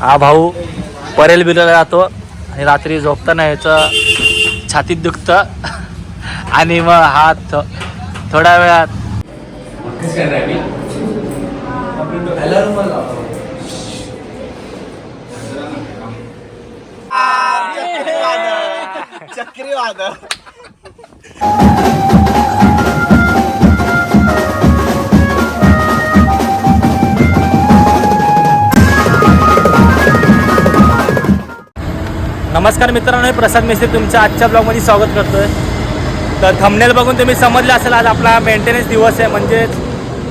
हा भाऊ परेल बिराला जातो आणि रात्री झोपताना याचं छातीत दुखतं आणि मग हा थ थोड्या वेळात चक्रीवादळ. नमस्कार मित्रांनो मी प्रसाद मिस्त्री तुमच्या आजच्या ब्लॉगमध्ये स्वागत करतोय. तर थंबनेल बघून तुम्ही समजलं असेल आज आपला मेंटेनन्स दिवस आहे. म्हणजेच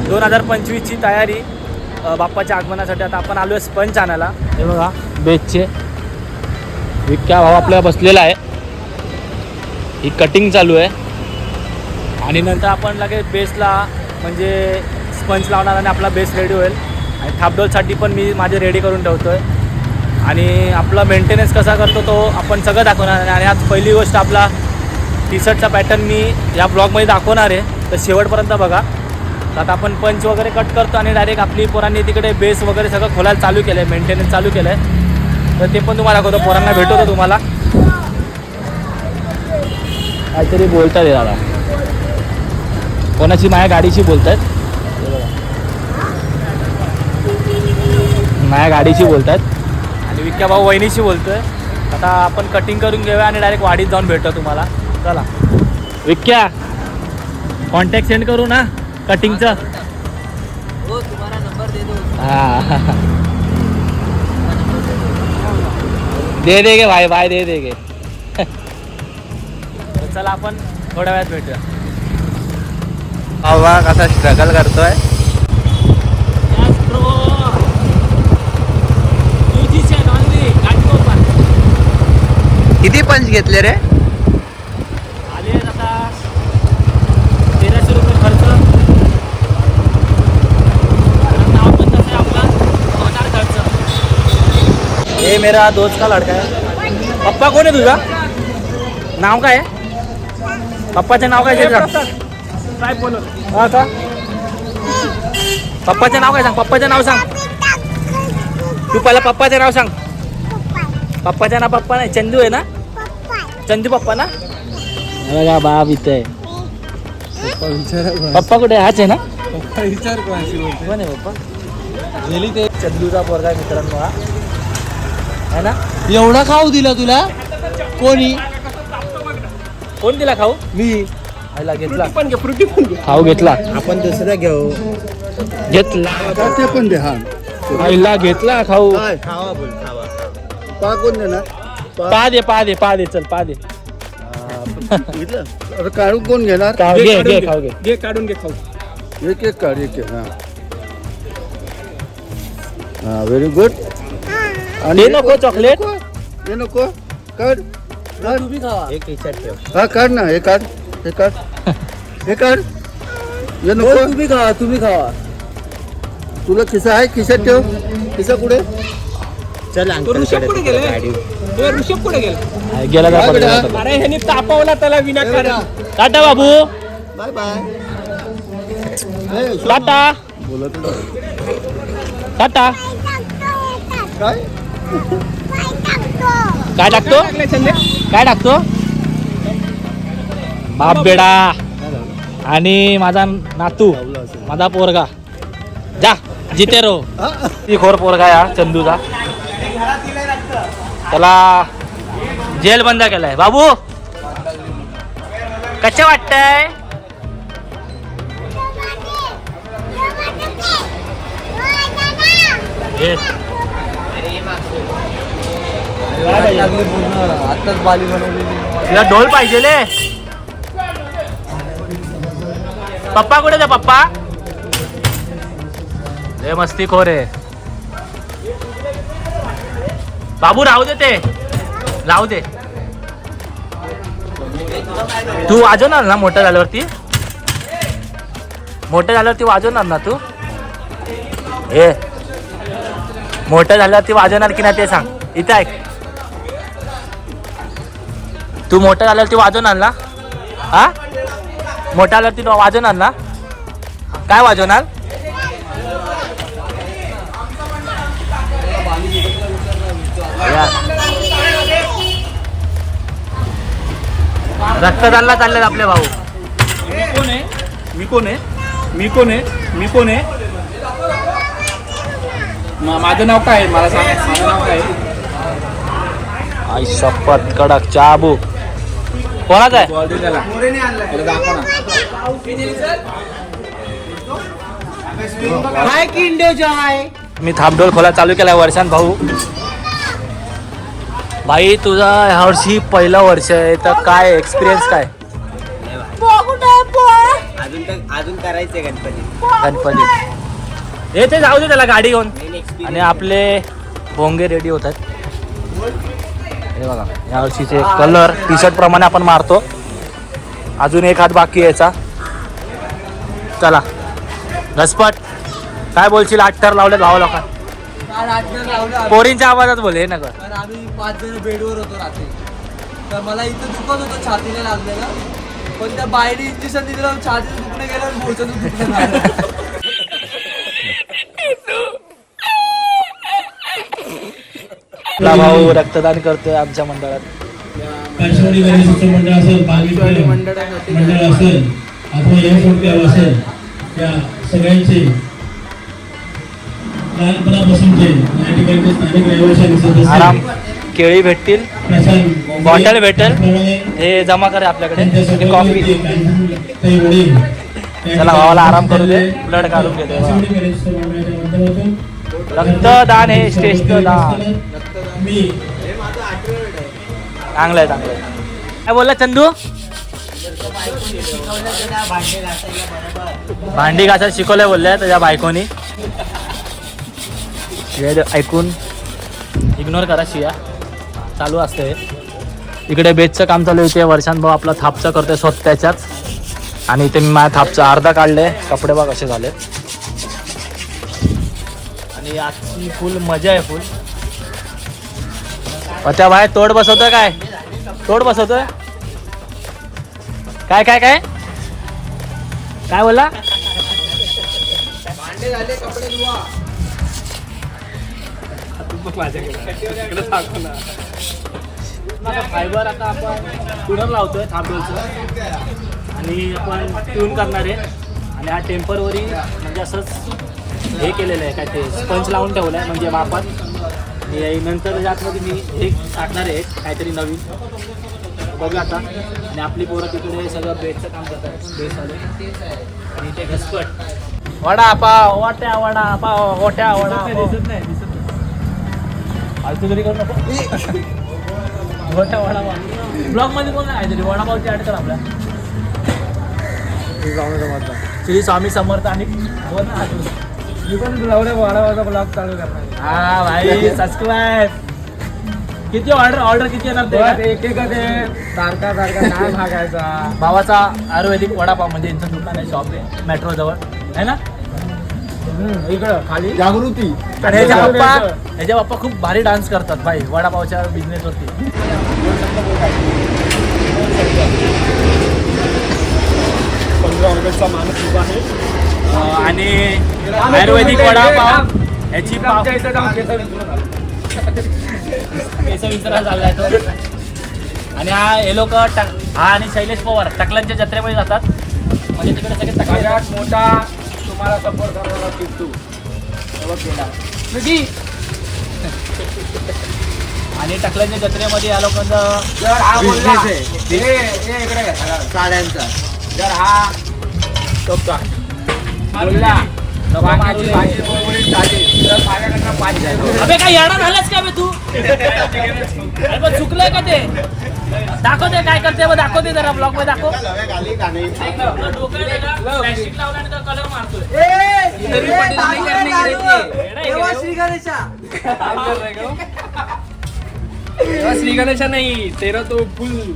दोन हजार पंचवीसची तयारी बाप्पाच्या आगमनासाठी. आता आपण आलो आहे स्पंच आणायला. हे बघा बेचचे. विक्या भाव आपल्या बसलेला आहे. ही कटिंग चालू आहे. आणि नंतर आपण लगेच बेसला म्हणजे स्पंच लावणार आणि आपला बेस रेडी होईल. आणि थापडोलसाठी पण मी माझे रेडी करून ठेवतो आहे आणि आपला मेंटेनन्स कसा करतो तो आपण सगळं दाखवणार आणि आज पहिली गोष्ट आपला टी शर्टचा पॅटर्न मी या ब्लॉगमध्ये दाखवणार आहे. तर शेवटपर्यंत बघा. तर आता आपण पंच वगैरे कट करतो आणि डायरेक्ट आपली पोरांनी तिकडे बेस वगैरे सगळं खोलायला चालू केलं आहे मेंटेनन्स चालू केलं आहे तर ते पण तुम्हाला दाखवतो. पोरांना भेटवतो तुम्हाला. काहीतरी बोलतात आहे दादा. कोणाची माझ्या गाडीशी आहेत माझ्या गाडीशी बोलतायत. आणि विक्या भाऊ वहिनीशी बोलतोय. आता आपण कटिंग करून घेऊया आणि डायरेक्ट वाडीत जाऊन भेटतो तुम्हाला. चला. विक्या कॉन्टॅक्ट सेंड करू ना कटिंगचं हो तुम्हाला नंबर दे दो हा. दे देगे भाई भाई दे देगे तर चला आपण थोड्या वेळात भेटूया. अव्वा कसा स्ट्रगल करतोय. किती पंच घेतले रे? आले आता तेराशे रुपये खर्च. खर्च. हे मेरा दोस्त का लडका आहे पप्पा कोण आहे तुझा? नाव काय आहे? पप्पाचे नाव काय सांग? काय बोलत हा का पप्पाचे नाव काय सांग? पप्पाचे नाव सांग. तू पहिला पप्पाचे नाव सांग. पप्पाचे नाव पप्पा नाही चंदू आहे ना? चंदू पप्पा ना? बघा बाप इथे. आहे पप्पा कुठे आहे? हाच आहे ना? विचार कोणाशी बोलते कोण आहे पप्पा? गेली ते. चंदूचा पोरगा मित्रांनो हा. है ना? एवढा खाऊ दिला तुला? कोणी? कोण दिला खाऊ? मी. आईला घेतला. पण फ्रुटी खाऊ घेतला. आपण दुसरं घेऊ. घेतला. ते पण दे हा. आईला घेतला खाऊ. खावा बोल खावा. पा कोण देणार पा दे पा दे पा दे चल पा दे अरे काढून कोण घेणार? खाऊ घे घे खाऊ घे. घे काढून घे खाऊ. एक एक काढ एक एक हा. हा व्हेरी गुड हे नको चॉकलेट हे नको? काढ. काढ. एक ठेव. हा काढ ना हे काढ. हे काढ. हे काढ. हे नको? तुम्ही खावा तुम्ही खावा. तुला खिसा आहे? खिशात ठेव. खिसा कुठे? चल अंकल कुठे गेले? गाडी ऋषभ कुठे गेला? जा. अरे ह्यानी तापवला त्याला विनाकारण टाटा बाबू. Bye bye. टाटा. बोलत टाटा. काय? काय टाकतो? काय टाकतो? बाप बेडा. आणि माझा नातू माझा पोरगा. जा जिते रो ती खोर पोरगा या चंदूचा. त्याला जेल बंद केलाय. बाबू! कसे वाटतंय? आताच बाली तुला ढोल पाहिजे ले पप्पा कुठे जा पप्पा? लय मस्ती खोर आहे. बाबू राहू दे ते. राहू दे. तू वाजवणार ना मोठं झाल्यावरती मोठं झाल्यावरती वाजवणार ना तू? हे मोठं झाल्यावरती वाजवणार की नाही ते सांग. इथं ऐक. तू मोठं झाल्यावर ती वाजवणार ना? हा? मोठा आल्यावरती वाजवणार ना? काय वाजवणार? या. रक्तदानला चाललेत आपले भाऊ. मी कोण आहे? मी कोण आहे? मी कोण आहे? मी कोण आहे? मा- माझं नाव काय आहे? मला सांग. माझं नाव काय आहे? आई शपथ कडक चाबू कोणाचा आहे? बॉल दे त्याला. त्याला दाखव ना. मी थांबडोल खोला चालू केलाय वर्षांत भाऊ. भाई तुझा ह्या वर्षी पहिलं वर्ष आहे तर काय एक्सपिरियन्स काय? अजून तर अजून करायचंय गणपती. गणपती. हे ते जाऊ दे त्याला गाडी घेऊन. आणि आपले भोंगे रेडी होतात. हे बघा या वर्षीचे कलर टी शर्ट प्रमाणे आपण मारतो. अजून एक हात बाकी यायचा चला. घसपट. काय बोलशील अठ्ठार लावले भावा पोरींच्या आवाजात बोल हे नका. कारण आम्ही पाच जण बेडवर होतो रात्री. तर मला इथं दुखत होतं छातीला लागलेलं. पण त्या बाईने इंजेक्शन दिलं छातीचं दुखणं गेलं आणि बोलचं दुखणं झालं. आपला भाऊ रक्तदान करतोय आमच्या मंडळात. मंडळ असेल मंडळ असेल अथवा असेल. या सगळ्यांचे या आराम केळी भेटतील बॉटल भेटेल हे जमा करा आपल्याकडे कॉफी. चला भावाला आराम करू दे ब्लड काढून घेते. रक्तदान हे श्रेष्ठ दान. मी चांगलंय चांगलंय काय बोलला चंदू? भांडी घासायला शिकवलंय बोलल्या त्याच्या बायकोनी. वेळ ऐकून इग्नोर करा शिया. चालू असते. इकडे बेचचं काम चालू आहे इथे वर्षांत भाऊ आपला थापचा करतोय स्वतःच्याच. आणि इथे मी माझ्या थापचं अर्धा काढले कपडे बघ असे झाले आणि आजची फुल मजा आहे फुल. पत्या बाहेर तोड बसवतोय काय? तोड बसवतोय? काय काय काय? काय बोला बोलला भांडे फायबर आता आपण टूनर लावतोय थांबवचं आणि आपण ट्यून करणार आहे आणि हा टेम्परवरी म्हणजे असंच हे केलेलं आहे काय ते स्पंच लावून ठेवलं आहे म्हणजे मापात आणि नंतर यातमध्ये मी हे टाकणार आहे काहीतरी नवीन बघू आता आणि आपली पोरं तिकडे सगळं बेडचं काम करतात बेस आणि ते घसपट वडा पाव वाट्या वडा पाव दिसत वडा दिसत नाही तरी करू नको. वडा वडापाव कोण आहे तरी? वडापावची ऍड कर आपल्या. श्री स्वामी समर्थ आणि अजून. मी पण वडापावचा ब्लॉग चालू करणार. हा भाई सबस्क्राईब किती ऑर्डर ऑर्डर किती येणार ते? एक एक ते सारखा सारखा नाही भागायचा. भावाचा आयुर्वेदिक वडापाव म्हणजे यांचं दुकान आहे शॉप आहे मेट्रो जवळ. आहे ना? इकडं खाली. जागृती. आणि ह्याच्या पप्पा ह्याच्या पप्पा खूप भारी डान्स करतात भाई वडापावच्या बिझनेस वरती. अं, आणि आयुर्वेदिक वडापाव ह्याची पाव केस विसरा चाललाय तो. आणि हा हे लोक हा आणि शैलेश पवार टकलांच्या जत्रेमध्ये जातात. म्हणजे तिकडे सगळे टकले. सगळ्यात मोठा तुम्हाला सपोर्ट करणारा किट्टू आणि टकलांच्या जत्रेमध्ये या लोकांचं जर हा बोलला Business आहे. हे हे इकडे सगळा. साड्यांचा. जर हा बोलला बोलबोलीत तर माझ्याकडनं पाच अबे काय येणार झालास का बे तू? अरे पण चुकलंय का ते? दाखवते काय करते बघ दाखवते जरा ब्लॉगमध्ये दाखव. श्री गणेशा. नाही तेरा तो फुल.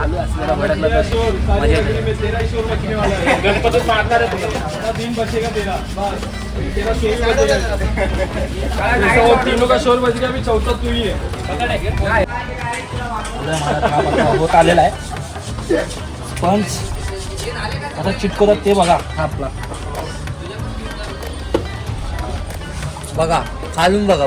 चालू असलेला भडकला. गणपतीत मारणार तीन शोर चौथा तू ही होत आलेला आहे. आता चिटकवतात ते बघा आपला. बघा खालून बघा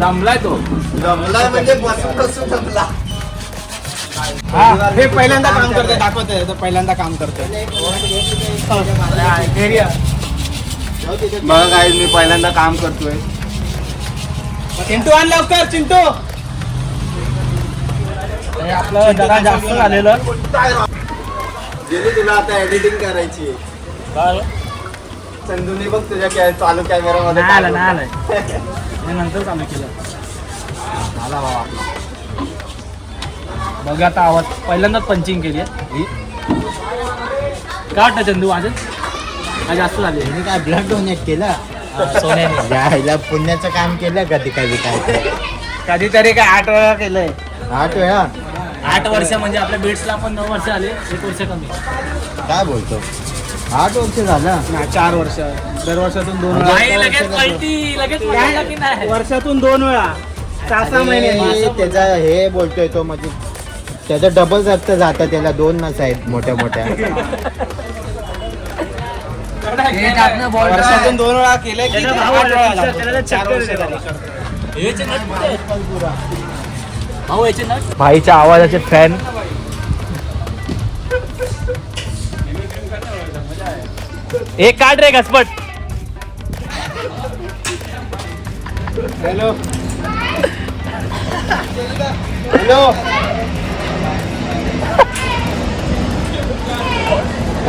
दमलाय तो. जमलाय म्हणजे बसून बसून जमला हे पहिल्यांदा काम करतोय दाखवतोय तो पहिल्यांदा काम करतोय. बघा काय मी पहिल्यांदा काम करतोय. चिंटू आण लवकर चिंटू. आपलं जरा जास्त झालेलं. गेली तुला आता एडिटिंग करायची चंदूने बघ तुझ्या चालू कॅमेरा मध्ये नाही आलं नाही आलंय. मी नंतर चालू केलं. आला भावा आपला. बघा आता आवाज. पहिल्यांदाच पंचिंग केली आहे. ही. काय वाटतं चंदू माझं? काय जास्त झाली मी काय ब्लड डोनेट केलं? सोन्याने. पुण्याचं काम केलं कधी कधी काय कधीतरी काय आठ वेळा केलंय. आठ वेळा? आठ वर्ष म्हणजे आपल्या बीड्सला पण नऊ वर्ष आले. एक वर्ष कमी. काय बोलतो? आठ वर्ष झालं. ना चार वर्ष. दर वर्षातून दोन वेळा नाही, लगेच पलटी लगेच पलटला की नाही वर्षातून दोन वेळा. सहा सहा महिने. आणि त्याचा हे बोलतोय तो म्हणजे त्याचं डबल रक्त जातं त्याला दोन नस आहेत मोठ्या मोठ्या. हे टाकणं वर्षातून दोन वेळा केलंय की त्याचा ते भाऊ आठ आला, वेळा त्याचा- लागतो. त्याला चार चक्कर वर्ष येते झाली. याचे नट कुठे आहेत? भाऊ याचे नट? भाईच्या आवाजाचे फॅन एक काढ रे घसपट. हॅलो. हॅलो.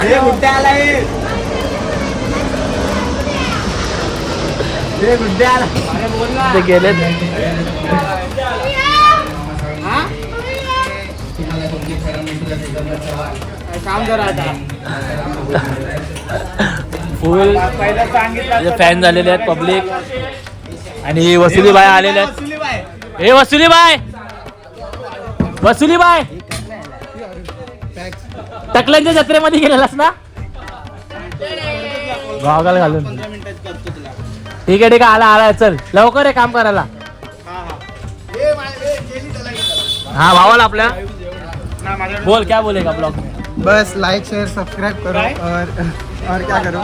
हे गुड्डे आलाय हे. गुड्डे आला. अरे बोल ना. ते गेले काम करा आता. फुल. म्हणजे फॅन झालेले आहेत पब्लिक आणि वसुली बाय आलेले आहेत. हे ए वसुली बाय वसुली बाय टकल्यांच्या जत्रेमध्ये गेलेलास ना? गावाला घालून. ठीक आहे ठीक आहे आला आला चल. लवकर आहे काम करायला. हा भावाला आपल्या. बोल क्या बोलेगा ब्लॉग? बस लाइक शेयर सब्सक्राइब करो? और और क्या करो?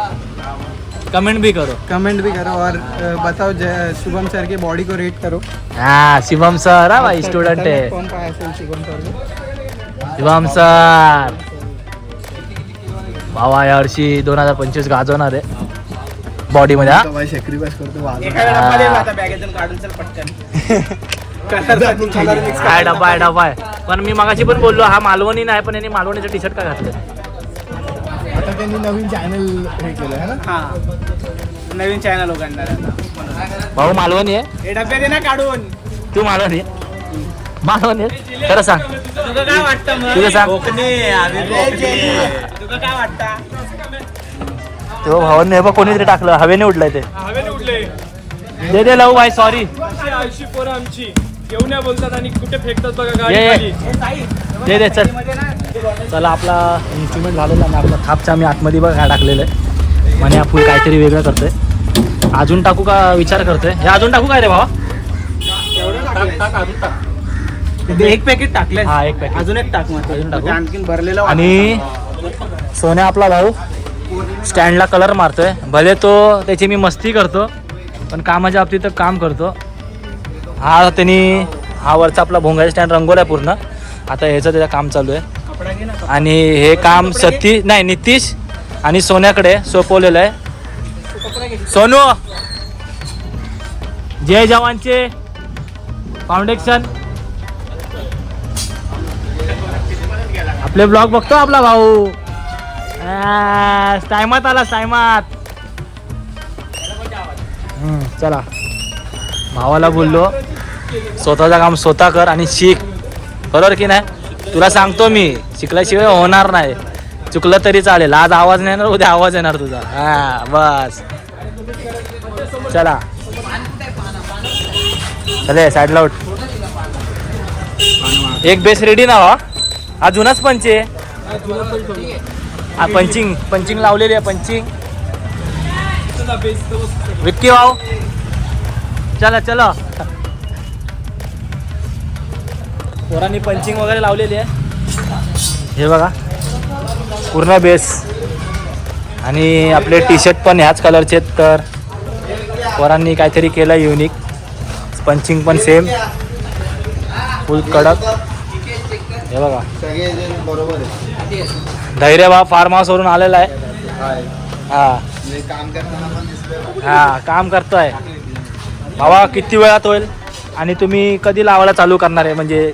कमेंट भी करो. कमेंट भी करो और बताओ जय शुभम सर की बॉडी को रेट करो। हा शिवम सर हा भाई स्टुडंट आहे कौन पाया असेल शुभम सर शिवम सर भावा या वर्षी दोन हजार पंचवीस गाजवणार आहे. बॉडी मध्ये हा। करतो काय डबा आहे डबा आहे. पण मी मगाशी पण बोललो हा मालवणी नाही पण यांनी मालवणीचं टी शर्ट का घातलं? आता त्यांनी नवीन चॅनल हे केलं है ना? हा. नवीन चॅनल उघडणार आता. भाऊ मालवणी आहे? हे डबे दे ना काढून. तू मालवणी आहे? मालवणी आहे? खरं सांग. तुझं काय वाटतं मग? तुझं सांग. तुझं काय वाटतं? तो भावांनी हे बघ कोणीतरी टाकलं हवेने उडलंय ते. हवेने उडले दे दे लव भाई सॉरी आळशी पोरं आमची. येऊ नाही बोलतात आणि कुठे फेकतात बघा ये, गाडी ये. दे दे चल. चला आपला इन्स्ट्रुमेंट झालेला आणि आपला थापचा आम्ही आतमध्ये बघ काय टाकलेलं आहे. म्हणे आपण काहीतरी वेगळं करतोय. अजून टाकू का विचार करतोय? हे अजून टाकू काय रे भावा एक पॅकेट टाकलंय. हा एक पॅकेट अजून एक टाक अजून टाकू? आणखीन भरलेलं आणि सोन्या आपला भाऊ स्टँडला कलर मारतोय. भले तो त्याची मी मस्ती करतो पण कामाच्या बाबतीत काम करतो. हा त्यांनी हा वरचा आपला भोंगाचा स्टँड रंगवला आहे पूर्ण. आता ह्याचं त्याचं काम चालू आहे. आणि हे काम सती नाही नितीश आणि सोन्याकडे सोपवलेलं आहे. सोनू! जय जवानचे फाउंडेशन आपले ब्लॉग बघतो आपला भाऊ. टायमात आला टायमात हम्म, चला. भावाला बोललो स्वतःचं काम स्वतः कर आणि शिक. बरोबर की नाही? तुला सांगतो मी शिकल्याशिवाय होणार नाही. चुकलं तरी चालेल. आज आवाज नाही येणार उद्या आवाज येणार तुझा. हा बस. चला. चले साईडला उठ. एक बेस रेडी ना वा हा जुनाच पंच आहे. हा पंचिंग पंचिंग लावलेली आहे पंचिंग. विक्की भाऊ. चला चला. पोरांनी पंचिंग वगैरे लावलेली आहे. हे बघा पूर्ण बेस. आणि आपले टी शर्ट पण ह्याच कलरचे आहेत तर पोरांनी काहीतरी केलं युनिक पंचिंग पण सेम फुल कडक. हे बघा. सगळे जण बरोबर आहे. धैर्यभा फार्म हाऊसवरून आलेला आहे हाय. हा हा काम करतोय. भावा किती वेळात होईल? आणि तुम्ही कधी लावायला चालू करणार आहे? म्हणजे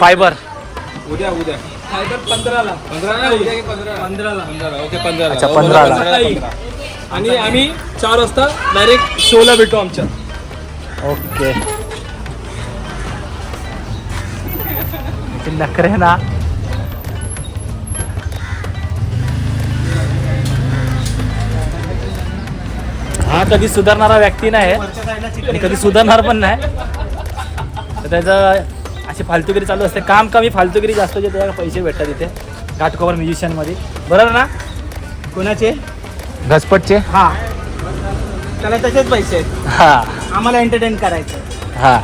फायबर. उद्या उद्या. पंधराला. पंधराला? उद्या की पंधरा पंधराला. पंधरा ओके पंधराला. अच्छा पंधराला. आणि आम्ही चार वाजता डायरेक्ट शोला भेटू आमच्या. ओके. नखरे ना. हा कधी सुधारणारा व्यक्ती नाही. आणि कधी सुधारणार पण नाही. तर त्याचं अशी फालतुगिरी चालू असते. काम कमी फालतुगिरी जास्त जे त्याला पैसे भेटतात इथे. घाटकोपर म्युझिशियनमध्ये. बरोबर ना? कोणाचे? घसपटचे. हा. त्याला तसेच पैसे. आहेत हा. आम्हाला एंटरटेन करायचं. हा.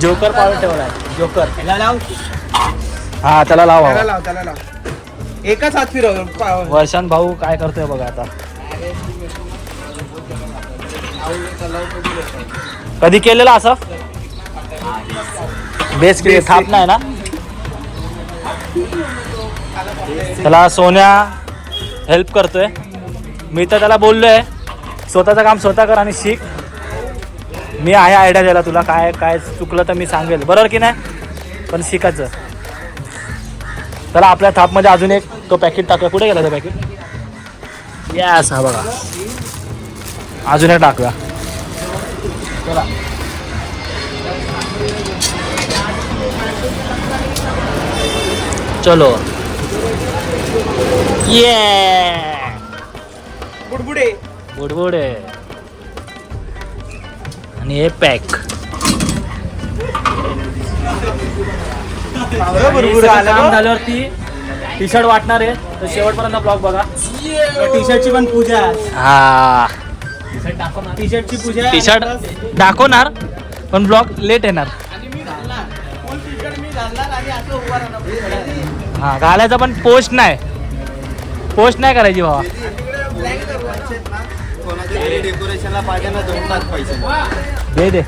जोकर पावर ठेवला आहे जोकर. त्याला लाव. हा त्याला लावा. त्याला लाव त्याला लाव. एकच हात फिरव पा- वर्षान भाऊ काय करतोय बघा आता. कधी केलेलं असं? बेस थाप नाही ना? त्याला सोन्या हेल्प करतोय. मी तर त्याला बोललोय स्वतःचं काम स्वतः कर आणि शिक. मी आहे आयडिया द्यायला तुला काय काय चुकलं तर मी सांगेल. बरोबर की नाही? पण शिकायचं. त्याला आपल्या थापमध्ये अजून एक तो पॅकेट टाकूया. कुठे गेला तो पॅकेट यस हा बघा. अजून एक टाकूया. चला. चलो. ये बुडबुडे. बुडबुडे. आणि हे पॅक. काम. झाल्यावरती टी शर्ट वाटणार आहे. तर शेवटपर्यंत ब्लॉग बघा. टी शर्टची पण पूजा हा. टी शर्टची पूजा टी शर्ट दाखवणार पण ब्लॉग लेट येणार. हा घालायचा पण पोस्ट नाही. पोस्ट नाही करायची बाबा. दे दे.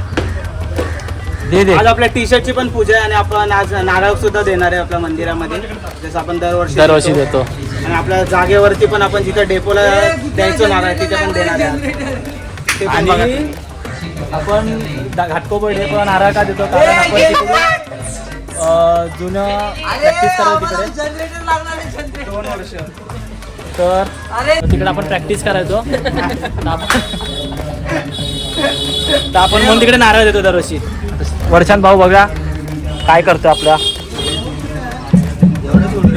दे दे. आज आपल्या टी शर्टची पण पूजा आहे आणि आपण आज नारळ सुद्धा देणार आहे आपल्या मंदिरामध्ये. जसं आपण दरवर्षी दरवर्षी देतो. आणि आपल्या जागेवरती पण आपण जिथं डेपोला द्यायचो नारळ तिथे पण देणार आहे? ते पण बघा आणि तुम्ही. आपण दा- घाटकोपर पण नारळ का देतो कारण आपण तिकडे अं, जुनं प्रॅक्टिस करायला तिकडे. जनरेटर लागणार आहे जनरेटर दोन वर्ष. तर अरे. तिकडे आपण प्रॅक्टिस करायचो. तर आपण तर आपण म्हणून तिकडे नारळ देतो दरवर्षी. वर्षांत भाऊ बघा काय करतो आपल्या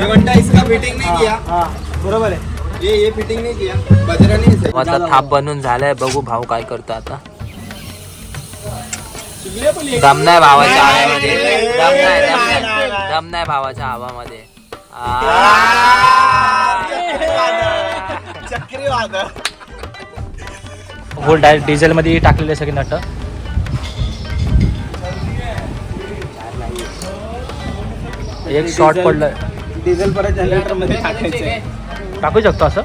ये बंटा इसका फिटिंग नहीं किया. हा बरोबर आहे. ये ये फिटिंग नहीं किया. बजरा नहीं आता थाप बनून झालाय बघू भाऊ काय करतो आता. दम नाही भावाच्या हवामध्ये दम नाही दम नाही दम नाही भावाच्या हवामध्ये चक्रीवादळ. हो डायरेक्ट डिझेलमध्ये टाकलेले सगळे नट. एक शॉर्ट पडलं. डिझेल परत जनरेटरमध्ये टाकायचंय टाकू शकतो असं?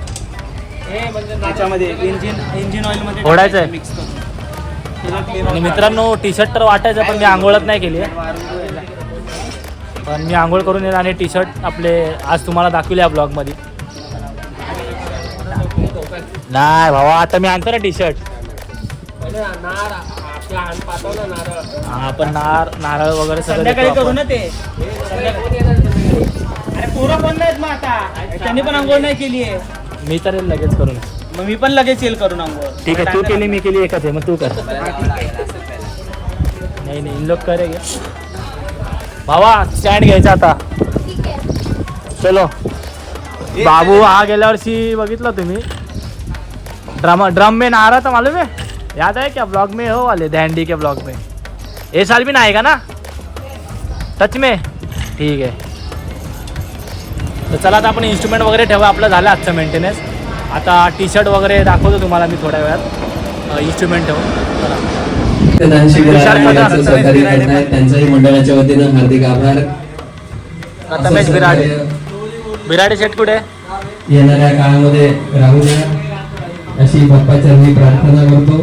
त्याच्यामध्ये इंजिन इंजिन ऑइलमध्ये फोडायचं आहे. मिक्स करून. आणि मित्रांनो टी शर्ट तर वाटायचं पण मी आंघोळच नाही केली. आहे पण मी आंघोळ करून येईल आणि टी शर्ट आपले आज तुम्हाला दाखवले या ब्लॉगमध्ये नाही भावा आता मी आणतो ना टी शर्ट हा पण नार नारळ वगैरे सगळं करू. ना ते. पोरं पण नाहीत मग आता. त्यांनी पण आंघोळ नाही केली आहे. मी तर लगेच करून. मग मी पण लगेच येईल करून आंघोळ. ठीक आहे तू केली मी केली एकच आहे मग तू कर. नाही नाही इन लोक करे भावा स्टँड घ्यायचा आता. चलो. बाबू हा गेल्या वर्षी बघितलं तुम्ही. ड्रम ड्रम में नारा तर मालूम आहे याद है क्या ब्लॉग में? हो वाले दैंडी के ब्लॉग में. ये साल भी ना? आएगा ना टच में? ठीक आहे तर चला आता आपण इन्स्ट्रुमेंट वगैरे ठेवा आपलं झालं आजचं मेंटेनन्स आता टी शर्ट वगैरे दाखवतो तुम्हाला मी थोड्या वेळात. इन्स्ट्रुमेंट ठेवून. त्यांच्याही मंडळाच्या वतीनं हार्दिक आभार. प्रथमेश बिराडे. बिराडे शेट कुठे? येणाऱ्या काळामध्ये राहू द्या अशी बाप्पाच्या मी प्रार्थना करतो.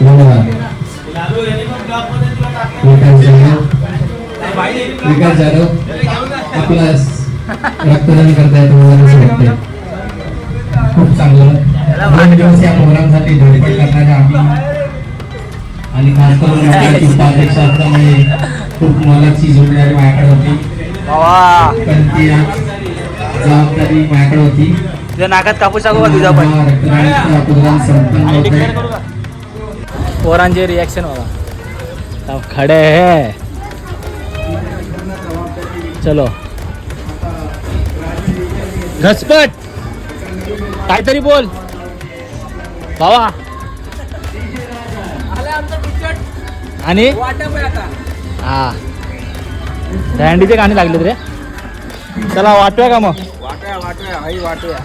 धन्यवाद. विकास जाधव विकास जाधव आपला रक्तदान करतायत वाटतंय? खूप चांगलं. दोन दिवस या प्रोग्रामसाठी धडपड करणारे आम्ही. आणि खास करून आपल्या उपाध्यक्षामुळे खूप मोलाची जोडणारी माझ्याकडे होती. बाबा. पण ती जबाबदारी माझ्याकडे होती. तुझ्या नाकात कापूस टाकू का तुझा पण? रक्तदानाचा प्रोग्राम संपन्न होत आहे पोरांचे रिॲक्शन बघा अब खडे है. चलो. घसपट काहीतरी बोल. बाबा आणि? हा. दँडीचे गाणे लागलेत रे. चला वाटूया का मग? वाटूया वाटूया. हाई वाटूया.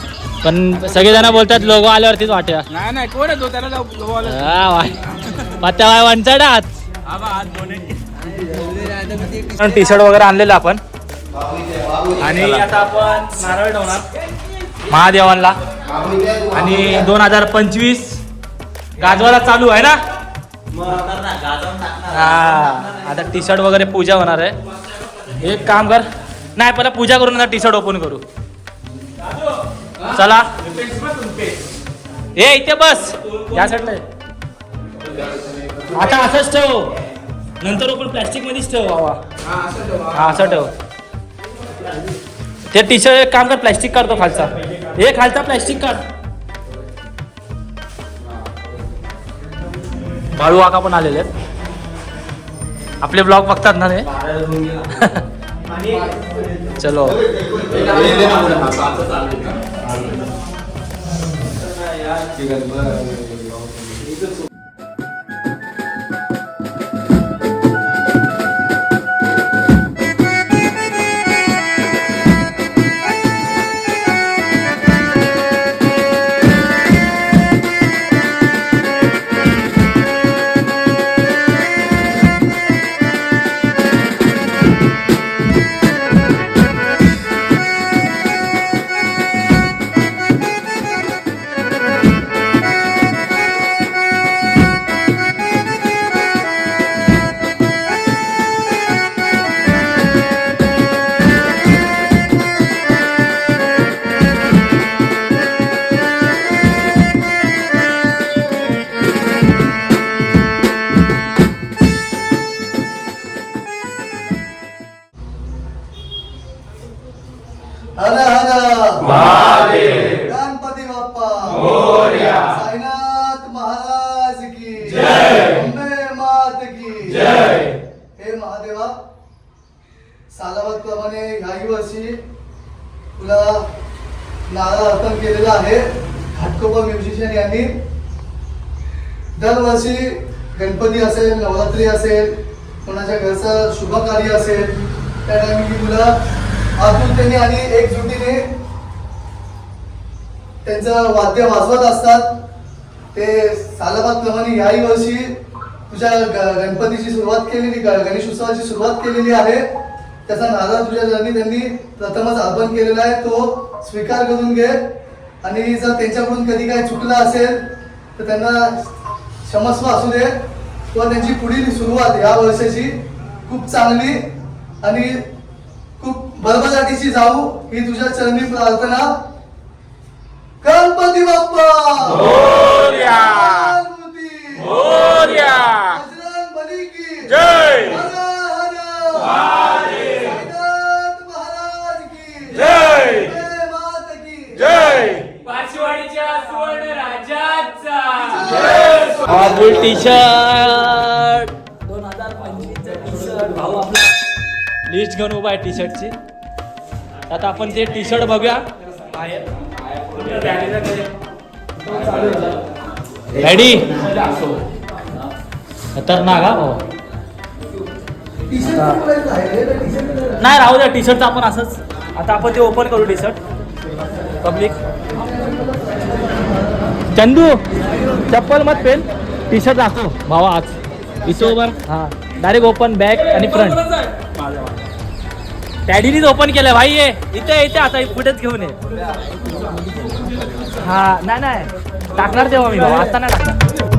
पण सगळेजण बोलतात लोगो आल्यावरतीच वाटूया. नाही नाही कोण आहे तो? त्याला. हा, पत्त्या टी शर्ट वगैरे आणलेलं आपण. आणि आता आपण नारळ ठेवणार. महादेवांना आणि दोन हजार पंचवीस गाजवाला चालू आहे ना? हा आता टी शर्ट वगैरे पूजा होणार आहे. एक काम कर. नाही पहिला पूजा करून आता टी शर्ट ओपन करू. चला. ए इथे बस. या साईडला. आता असंच ठेव. नंतर आपण प्लॅस्टिक मध्येच ठेव बाबा. हा असं ठेव. ते टी शर्ट एक काम कर प्लॅस्टिक काढतो खालचा. हे खालचा प्लॅस्टिक काढ. बाळू आका पण आलेले आहेत. आपले ब्लॉग बघतात ना ते? चलो. हर दरवर्षी गणपती असेल नवरात्री असेल कोणाच्या घरचं शुभ कार्य असेल त्या टायमिंग तुला आतुरतेने आणि एकजुटीने त्यांचं वाद्य वाजवत असतात. ते सालाबादप्रमाणे याही वर्षी तुझ्या ग- गणपतीची सुरुवात केलेली गणेश उत्सवाची सुरुवात केलेली आहे. त्याचा नारा तुझ्या जणी त्यांनी प्रथमच अर्पण केलेला आहे तो स्वीकार करून घे. आणि जर त्यांच्याकडून कधी काही चुकलं असेल तर त्यांना क्षमस्व असू दे किंवा त्यांची पुढील सुरुवात या वर्षाची खूप चांगली आणि खूप भरभराटीची जाऊ ही तुझ्या चरणी प्रार्थना. गणपती बाप्पा! गणपती! बजरंग बली की! हर हर साईनाथ महाराज की जय मात की फुल टी शर्ट दोन हजार पंचवीसचा टी शर्ट भाऊ आपला लिस्ट घेऊन उभा आहे टी शर्टची आता आपण ते टी शर्ट बघूया. रेडी खतरनाक हा भाऊ. नाही राहू द्या टी शर्टचं आपण असंच. आता आपण ते ओपन करू टी शर्ट पब्लिक चंदू चप्पल मत पेन. टी शर्ट दाखव. भावा आज. इचोबर हा. डायरेक्ट ओपन बॅक आणि फ्रंट डॅडीनीच ओपन केलं भाई ये. इथे इथे. आता पुढेच घेऊन ये. हा नाही नाही. टाकणार तेव्हा मी भावा. आता नाही टाकणार.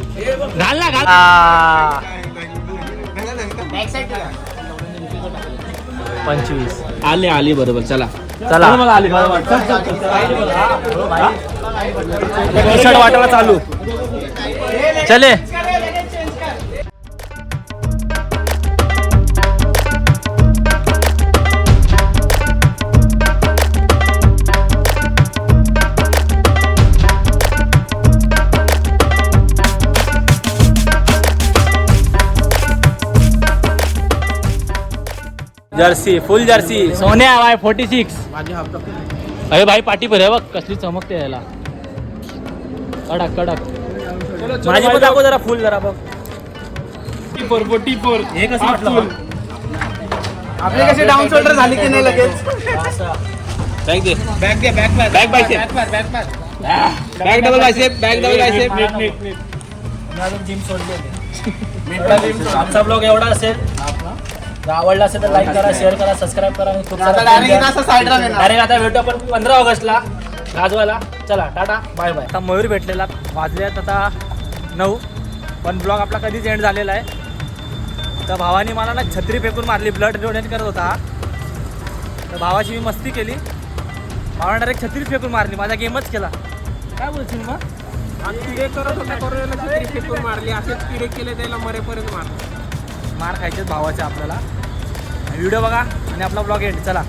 घाल ना घाल. पंचवीस. आले आले बरोबर चला. चला. मग आले शर्ट वाटायला चालू. चले. Jersey full jersey. Sonya Y forty six अरे भाई पाठी पर आहे बघ कसली चमकते याला कडक कडक. माझी पण दाखव जरा फुल जरा बघ. फोर फोर्टी फोर हे कसं म्हटलं आपली कशी डाऊन शोल्डर झाली की नाही लगेच? बॅग दे. बॅग दे back back biceps back double biceps back double biceps मी अजून जिम सोडली आमचा ब्लॉग एवढा असेल. जर आवडला असेल तर लाईक करा शेअर करा सबस्क्राईब करा आणि खूप डायरेक्ट आता भेटू आपण पंधरा ऑगस्टला. गाजवाला चला टाटा बाय बाय आता मयूर भेटलेला. वाजल्यात आता नऊ. पण ब्लॉग आपला कधीच एंड झालेला आहे. तर भावानी मला ना छत्री फेकून मारली ब्लड डोनेट करत होता. तर भावाची मी मस्ती केली. भावाने डायरेक्ट छत्रीच फेकून मारली. माझा गेमच केला. काय बोलशील मग? मारली. असेच किडे केले त्याला मरेपर्यंत मार मार खायचे भावाचे आपल्याला. व्हिडिओ बघा आणि आपला ब्लॉग एंड चला.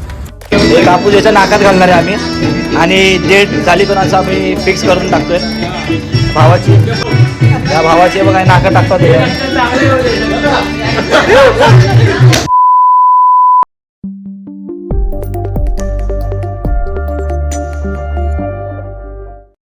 कापूस याच्या नाकात घालणार आहे आम्ही. आणि डेट झाली तर असं आम्ही फिक्स करून टाकतोय. भावाची. त्या भावाची बघा नाकात टाकतात